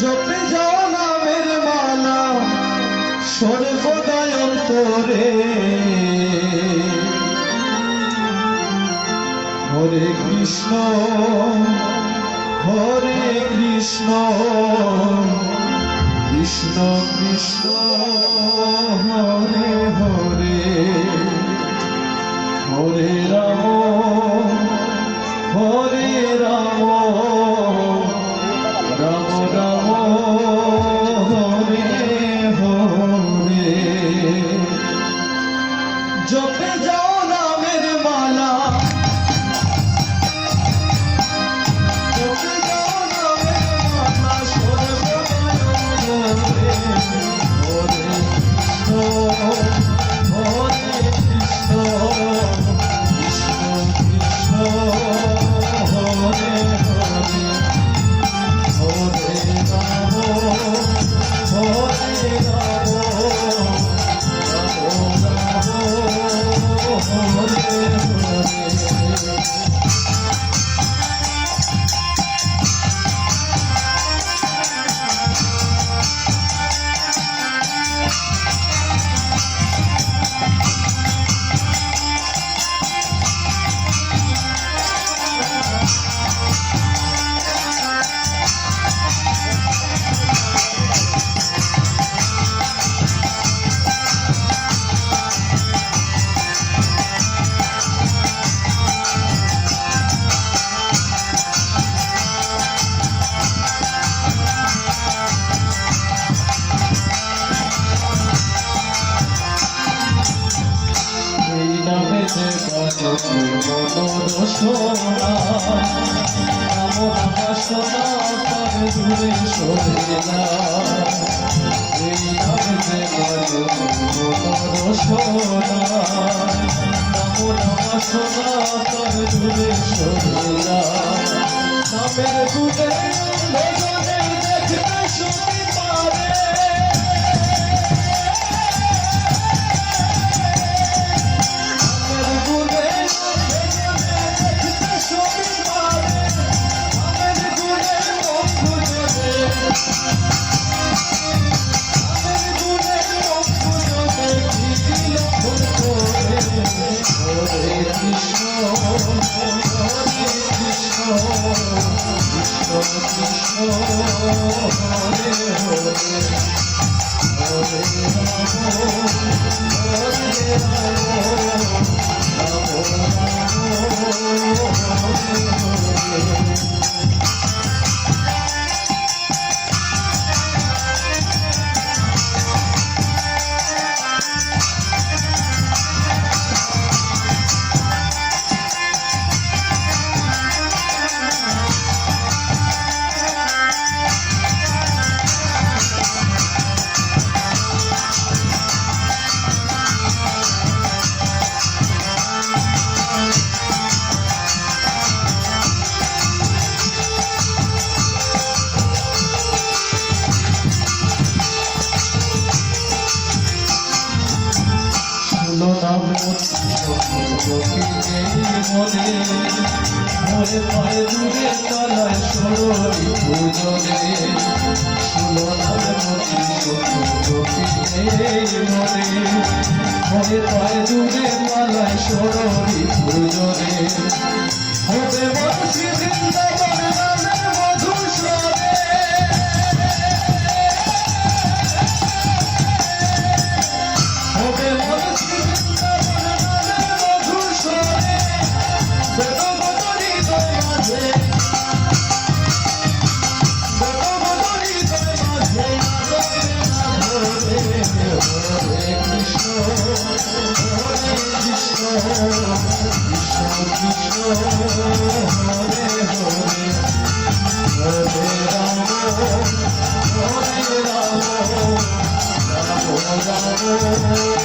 জপে যাও নামের মালা সর্বদায় অন্তরে। হরে কৃষ্ণ হরে কৃষ্ণ কৃষ্ণ কৃষ্ণ হরে বাজো মনোর সোনা নাম বাসনা তবে দূরে সরে না এই নামে যে বাজো মনোর সোনা নাম বাসনা তবে দূরে সরে না নামের গুণে কৃষ্ণ শুনো নাম মনে মনে পায়ে দূরে তলায় সরলি পূজনে শুনো নাম মনে মনে পায়ে দূরে তলায় সরলি পূজনে হবে বংশী বৃন্দাবন রাম